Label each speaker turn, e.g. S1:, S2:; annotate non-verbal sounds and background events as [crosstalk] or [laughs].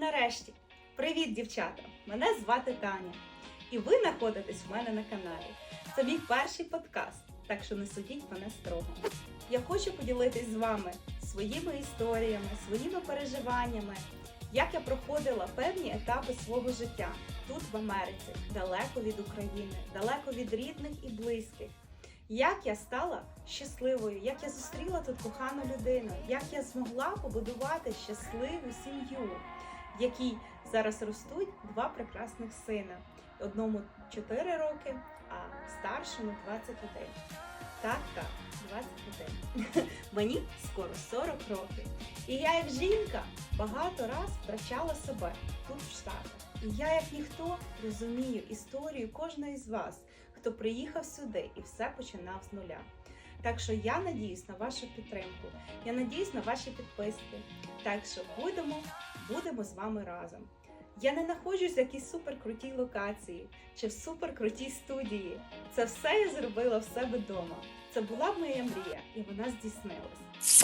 S1: нарешті! Привіт, дівчата! Мене звати Таня. І ви знаходитесь в мене на каналі. Це мій перший подкаст, так що не судіть мене строго. Я хочу поділитись з вами своїми історіями, своїми переживаннями, як я проходила певні етапи свого життя тут, в Америці, далеко від України, далеко від рідних і близьких. Як я стала щасливою, як я зустріла тут кохану людину, як я змогла побудувати щасливу сім'ю, в якій зараз ростуть два прекрасних сина. Одному 4 роки, а старшому 21. Так, так, 21. [laughs] Мені скоро 40 років. І я, як жінка, багато раз втрачала себе тут в Штатах. І я, як ніхто, розумію історію кожної з вас, хто приїхав сюди і все починав з нуля. Так що я надіюсь на вашу підтримку, я надіюсь на ваші підписки. Так що будемо, будемо з вами разом. Я не знаходжусь в якійсь суперкрутій локації чи в суперкрутій студії. Це все я зробила в себе вдома. Це була моя мрія, і вона здійснилась.